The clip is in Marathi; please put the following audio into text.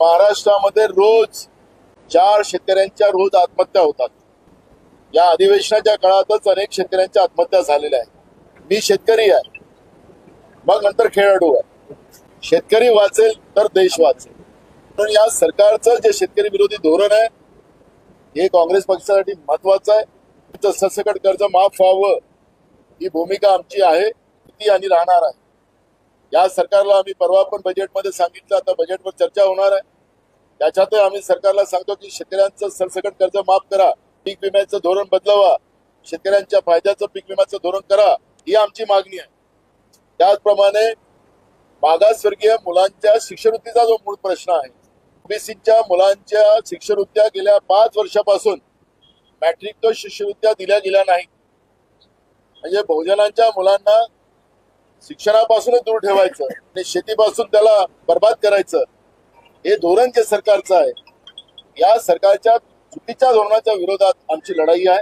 महाराष्ट्रामध्ये रोज चार शेतकऱ्यांच्या रोज आत्महत्या होतात. या अधिवेशनाच्या काळातच अनेक शेतकऱ्यांच्या आत्महत्या झालेल्या आहेत. मी शेतकरी आहे. मग नंतर खेळाडू आहे. शेतकरी वाचेल तर देश वाचेल. म्हणून या सरकारचं जे शेतकरी विरोधी धोरण आहे हे काँग्रेस पक्षासाठी महत्वाचं आहे. तिचं सरसकट कर्ज माफ व्हावं. ही भूमिका आमची आहे. ती आणि राहणार आहे. या सरकारला आम्ही परवा पण बजेटमध्ये सांगितलं आता बजेटवर चर्चा होणार आहे. त्याच्यातही आम्ही सरकारला सांगतो की शेतकऱ्यांचं सरसकट कर्ज माफ करा पीक विम्याचं धोरण बदलावा शेतकऱ्यांच्या फायद्याचं पीक विम्याचं धोरण करा ही आमची मागणी आहे. त्याचप्रमाणे मागासवर्गीय मुलांच्या शिष्यवृत्तीचा जो मूळ प्रश्न आहे ओबीसीच्या मुलांच्या शिष्यवृत्त्या गेल्या पाच वर्षापासून मॅट्रिक तो शिष्यवृत्त्या दिल्या गेल्या नाही म्हणजे बहुजनांच्या मुलांना शिक्षणापासूनच दूर ठेवायचं आणि शेतीपासून त्याला बर्बाद करायचं. हे धोरण जे सरकारचं आहे या सरकारच्या चुकीच्या धोरणाच्या विरोधात आमची लढाई आहे.